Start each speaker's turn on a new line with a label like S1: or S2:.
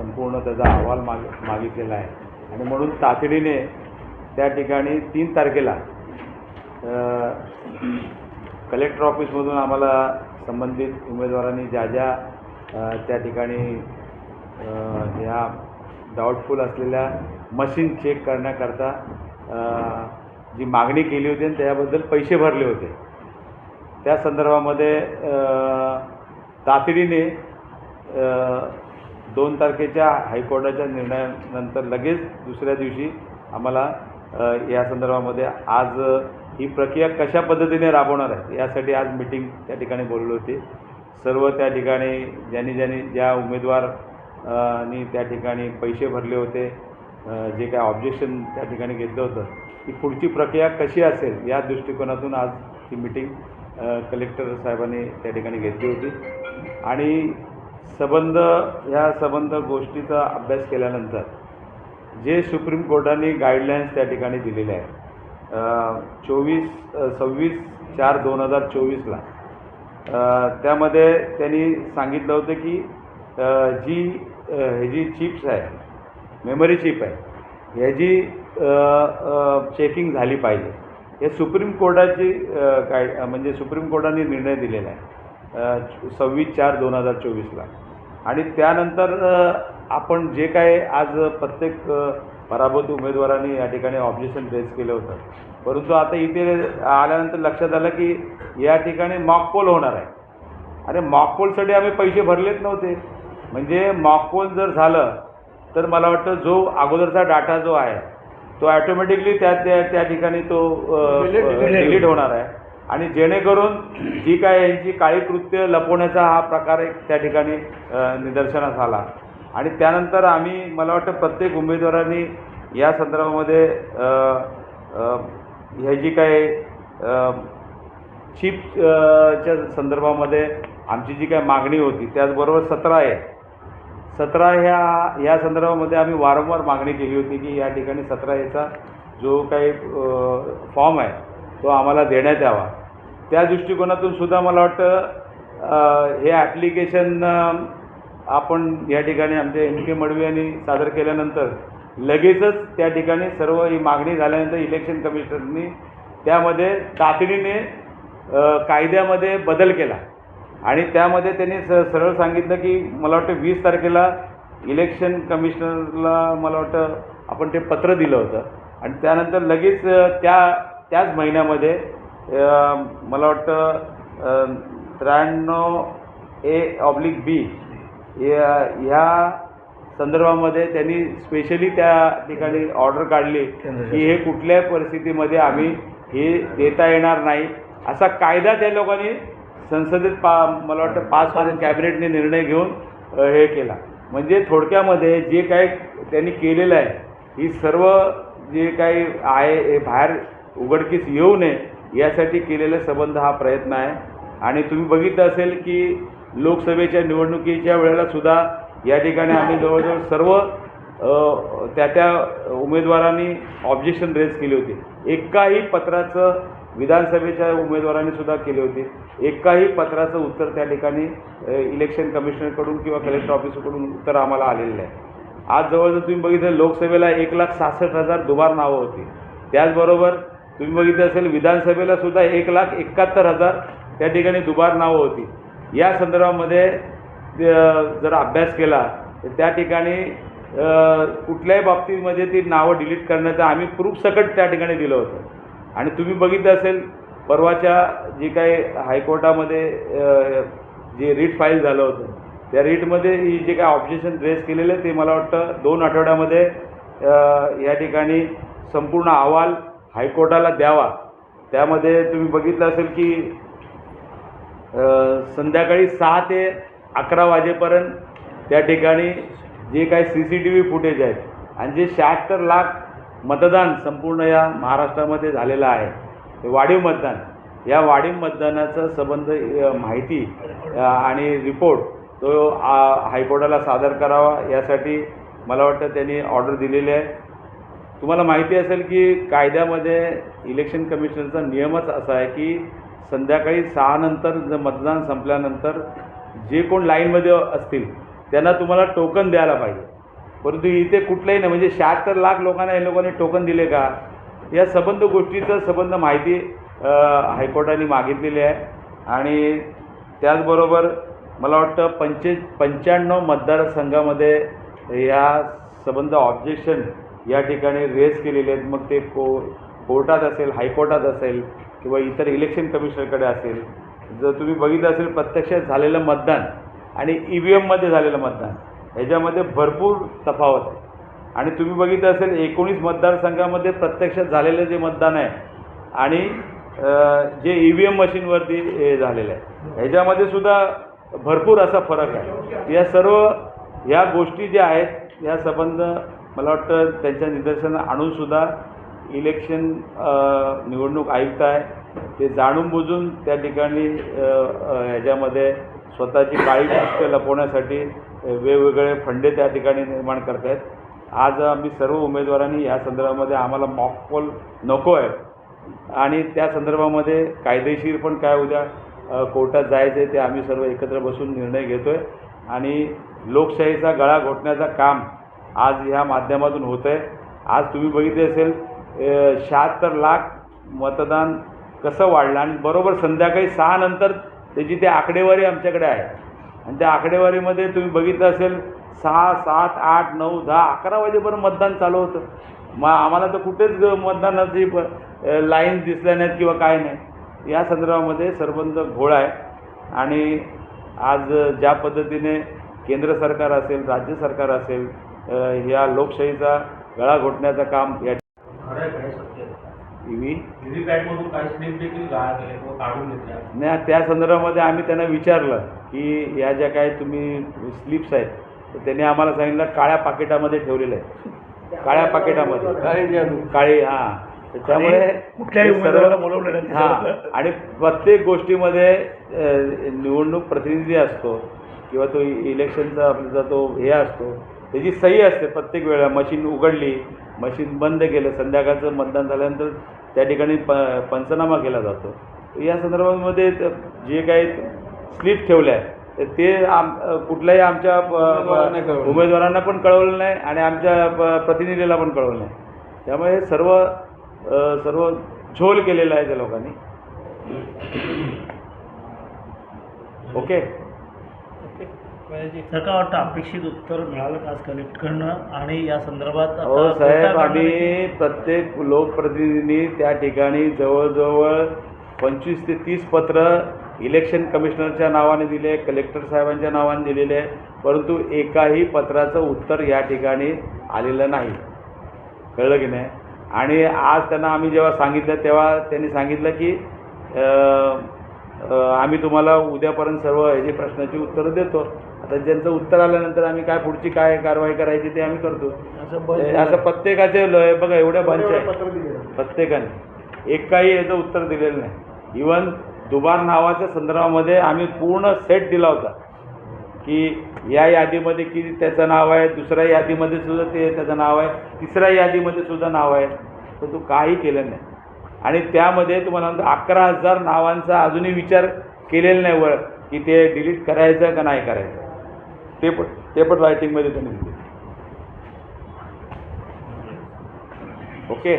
S1: संपूर्ण त्याचा अहवाल माग मागितलेला आहे. आणि म्हणून तातडीने त्या ठिकाणी तीन तारखेला कलेक्टर ऑफिसमधून आम्हाला संबंधित उमेदवारांनी ज्या ज्या त्या ठिकाणी ह्या डाऊटफुल असलेल्या मशीन चेक करण्याकरता जी मागणी केली होती आणि त्याबद्दल पैसे भरले होते. त्या संदर्भामध्ये तातडीने दोन तारखेच्या हायकोर्टाच्या निर्णयानंतर लगेच दुसऱ्या दिवशी आम्हाला या संदर्भामध्ये आज ही प्रक्रिया कशा पद्धतीने राबवणार आहे यासाठी आज मिटिंग त्या ठिकाणी बोलली होती. सर्व त्या ठिकाणी ज्यांनी ज्यांनी ज्या उमेदवार नी त्या ठिकाणी पैसे भरले होते जे काय ऑब्जेक्शन त्या ठिकाणी घेतलं होतं ती पुढची प्रक्रिया कशी असेल या दृष्टिकोनातून आज ती मिटिंग कलेक्टर साहेबांनी त्या ठिकाणी घेतली होती. आणि संबंध ह्या संबंध गोष्टीचा अभ्यास केल्यानंतर जे सुप्रीम कोर्टाने गाईडलाईन्स त्या ठिकाणी दिलेले आहेत चोवीस सव्वीस चार दोन हजार चोवीसला त्यामध्ये त्यांनी सांगितलं होतं की जी हे जी चिप्स आहे मेमरी चिप आहे ह्याची चेकिंग झाली पाहिजे. हे सुप्रीम कोर्टाची काय म्हणजे सुप्रीम कोर्टाने निर्णय दिलेला आहे. सव्वीस चार दोन हजार चोवीसला. आणि त्यानंतर आपण जे काय आज प्रत्येक पराभूत उमेदवारांनी या ठिकाणी ऑब्जेक्शन रेज केलं होतं. परंतु आता इथे आल्यानंतर लक्षात आलं की या ठिकाणी मॉकपोल होणार आहे. अरे मॉकपोलसाठी आम्ही पैसे भरलेच नव्हते. म्हणजे मॉकपोल जर झालं तर मला वाटतं जो अगोदरचा डाटा जो आहे तो ॲटोमॅटिकली त्या त्या त्या ठिकाणी तो डिलीट होणार आहे. आणि जेणेकरून जी काय यांची काळी कृत्य लपवण्याचा हा प्रकार एक त्या ठिकाणी निदर्शनास आला. आणि त्यानंतर आम्ही मला वाटतं प्रत्येक उमेदवारांनी या संदर्भामध्ये हे जी काय चिपच्या संदर्भामध्ये आमची जी काय मागणी होती त्याचबरोबर सतरा आहे. सतरा ह्या ह्या संदर्भामध्ये आम्ही वारंवार मागणी केली होती की या ठिकाणी सतरा याचा जो काही फॉर्म आहे तो आम्हाला देण्यात यावा. त्या दृष्टिकोनातून सुद्धा मला वाटतं हे ॲप्लिकेशन आपण या ठिकाणी आमच्या एम के मडवी यांनी सादर केल्यानंतर लगेचच त्या ठिकाणी सर्व ही मागणी झाल्यानंतर इलेक्शन कमिशनरनी त्यामध्ये तातडीने कायद्यामध्ये बदल केला. आणि त्यामध्ये त्यांनी स सरळ सांगितलं की मला वाटतं वीस तारखेला इलेक्शन कमिशनरला मला वाटतं आपण ते पत्र दिलं होतं. आणि त्यानंतर लगेच त्या त्याच महिन्यामध्ये मला वाटतं त्र्याण्णव ए ऑब्लिक बी या ह्या संदर्भामध्ये त्यांनी स्पेशली त्या ठिकाणी ऑर्डर काढली की हे कुठल्याही परिस्थितीमध्ये आम्ही हे देता येणार नाही. असा कायदा त्या लोकांनी संसदेत पा मला वाटतं पाच पर्यंत कॅबिनेटने निर्णय घेऊन हे केला. म्हणजे थोडक्यामध्ये जे काही त्यांनी केलेलं आहे ही सर्व जे काही आहे हे बाहेर उघडकीस येऊ नये यासाठी केलेला संबंध हा प्रयत्न आहे. आणि तुम्ही बघितलं असेल की लोकसभेच्या निवडणुकीच्या वेळेला सुद्धा या ठिकाणी आम्ही जवळजवळ सर्व त्या त्या उमेदवारांनी ऑब्जेक्शन रेज केली होती. एकाही पत्राचं विधानसभेच्या उमेदवारांनी सुद्धा केली होती. एकाही पत्राचं उत्तर त्या ठिकाणी इलेक्शन कमिशनरकडून किंवा कलेक्टर ऑफिसकडून उत्तर आम्हाला आलेलं आहे आज जवळजवळ तुम्ही बघितलं लोकसभेला एक लाख सहासष्ट हजार दुबार नावं होती. त्याचबरोबर तुम्ही बघितलं असेल विधानसभेला सुद्धा एक लाख एकाहत्तर हजार त्या ठिकाणी दुबार नावं होती. या संदर्भामध्ये जर अभ्यास केला तर त्या ठिकाणी कुठल्याही बाबतीमध्ये ती नावं डिलीट करण्याचं आम्ही प्रूफ सकट त्या ठिकाणी दिलं होतं. आणि तुम्ही बघितलं असेल परवाच्या जी काही हायकोर्टामध्ये जे रीट फाईल झालं होतं त्या रीटमध्ये ही जे काय ऑब्जेक्शन रेज केलेलं ते मला वाटतं दोन आठवड्यामध्ये या ठिकाणी संपूर्ण अहवाल हायकोर्टाला द्यावा. त्यामध्ये तुम्ही बघितलं असेल की संध्याकाळी सहा ते अकरा वाजेपर्यंत त्या ठिकाणी जे काही C C T V footage आहेत आणि जे शहात्तर लाख मतदान संपूर्ण या महाराष्ट्रामध्ये झालेलं आहे ते वाढीव मतदान. या वाढीव मतदानाचा संबंध माहिती आणि रिपोर्ट तो हायकोर्टाला सादर करावा. यासाठी मला वाटतं त्यांनी ऑर्डर दिलेली आहे. तुम्हाला माहिती असेल की कायद्यामध्ये इलेक्शन कमिशनचा नियमच असा आहे की संध्याकाळी सहानंतर जर मतदान संपल्यानंतर जे कोण लाईनमध्ये असतील त्यांना तुम्हाला टोकन द्यायला पाहिजे. परंतु इथे कुठलंही नाही म्हणजे शहात्तर लाख लोकांना हे लोकांनी टोकन दिले का? या संबंध गोष्टीचं संबंध माहिती हायकोर्टाने मागितलेली आहे. आणि त्याचबरोबर मला वाटतं पंचे पंच्याण्णव मतदारसंघामध्ये या संबंध ऑब्जेक्शन या ठिकाणी रेस केलेले आहेत. मग ते को कोर्टात असेल हायकोर्टात असेल किंवा इतर इलेक्शन कमिशनरकडे असेल. जर तुम्ही बघितलं असेल प्रत्यक्षात झालेलं मतदान आणि ई व्ही एममध्ये झालेलं मतदान ह्याच्यामध्ये भरपूर तफावत आहे. आणि तुम्ही बघितलं असेल एकोणीस मतदारसंघामध्ये प्रत्यक्षात झालेलं जे मतदान आहे आणि जे ई व्ही एम मशीनवरती हे झालेलं आहे. ह्याच्यामध्ये सुद्धा भरपूर असा फरक आहे. या सर्व ह्या गोष्टी ज्या आहेत या संबंध मला वाटतं त्यांच्या निदर्शनात आणूनसुद्धा इलेक्शन निवडणूक आयुक्त आहे. ते जाणून बुजून त्या ठिकाणी ह्याच्यामध्ये स्वतःची काळी पुस्तकं लपवण्यासाठी वेगवेगळे फंडे त्या ठिकाणी निर्माण करत आहेत आज आम्ही सर्व उमेदवारांनी या संदर्भामध्ये आम्हाला मॉक पोल नको आहे. आणि त्या संदर्भामध्ये कायदेशीर पण काय उद्या कोर्टात जायचं आहे ते आम्ही सर्व एकत्र बसून निर्णय घेतो आहे आणि लोकशाहीचा गळा घोटण्याचं काम आज ह्या माध्यमातून होतं आहे आज तुम्ही बघितले असेल शहात्तर लाख मतदान कसं वाढलं आणि बरोबर संध्याकाळी सहा नंतर त्याची ती आकडेवारी आमच्याकडे आहे. आणि त्या आकडेवारीमध्ये तुम्ही बघितलं असेल सहा सात आठ नऊ दहा अकरा वाजेपर्यंत मतदान चालू होतं. मग आम्हाला तर कुठेच मतदानाची प लाईन दिसल्या नाहीत किंवा काय नाही. या संदर्भामध्ये सरबंध घोळ आहे. आणि आज ज्या पद्धतीने केंद्र सरकार असेल राज्य सरकार असेल अ, या लोकशाहीचा गळा घोटण्याचं काम या
S2: काय
S1: व्ही नाही त्या संदर्भामध्ये आम्ही त्यांना विचारलं की या ज्या काही तुम्ही स्लिप्स आहेत तर त्यांनी आम्हाला सांगितलं काळ्या पाकिटामध्ये ठेवलेलं आहे. काळ्या पाकिटामध्ये. काळी हां. तर त्यामुळे
S3: कुठल्याही
S1: हे सर्व-
S3: उमेदवाराला बोलवलं नाही.
S1: हां. आणि प्रत्येक गोष्टीमध्ये निवडणूक प्रतिनिधी असतो किंवा तो इलेक्शनचा आपला तो हे असतो त्याची सही असते प्रत्येक वेळा मशीन उघडली मशीन बंद केलं संध्याकाळचं मतदान झाल्यानंतर त्या ठिकाणी प पंचनामा केला जातो. या संदर्भामध्ये जे काही स्लिप ठेवल्या तर ते आम कुठल्याही आमच्या
S2: उमेदवारांना
S1: पण कळवलं नाही आणि आमच्या प- प्रतिनिधीला पण कळवलं नाही. त्यामुळे हे सर्व सर्व झोल केलेला आहे त्या लोकांनी. ओके?
S3: तर काय वाटतं अपेक्षित उत्तर मिळालं का आज कलेक्टरकडनं आणि या संदर्भात
S1: हो साहेब आम्ही प्रत्येक लोकप्रतिनिधींनी त्या ठिकाणी जवळजवळ पंचवीस ते तीस पत्र इलेक्शन कमिशनरच्या नावाने दिले कलेक्टर साहेबांच्या नावाने दिलेले परंतु एकाही पत्राचं उत्तर या ठिकाणी आलेलं नाही. कळलं की नाही? आणि आज त्यांना आम्ही जेव्हा सांगितलं तेव्हा त्यांनी सांगितलं की आम्ही तुम्हाला उद्यापर्यंत सर्व ह्याची प्रश्नाची उत्तरं देतो. आता ज्यांचं उत्तर आल्यानंतर आम्ही काय पुढची काय कारवाई करायची ते आम्ही करतो. असं प्रत्येकाचे ल- बघा एवढ्या बंच आहे प्रत्येकाने. एकही याचं उत्तर दिलेलं नाही. इवन दुबार नावाच्या संदर्भामध्ये आम्ही पूर्ण सेट दिला होता. की या यादीमध्ये किती त्याचं नाव आहे दुसऱ्या यादीमध्ये सुद्धा ते त्याचं नाव आहे तिसऱ्या यादीमध्ये सुद्धा नाव आहे. तर तो काही केलं नाही. आणि त्यामध्ये तुम्हाला म्हणतो अकरा हजार नावांचा अजूनही विचार केलेला नाही वर की ते डिलीट करायचं का नाही करायचं. ते पण ते पण रायटिंगमध्ये त्यांनी दिले ओके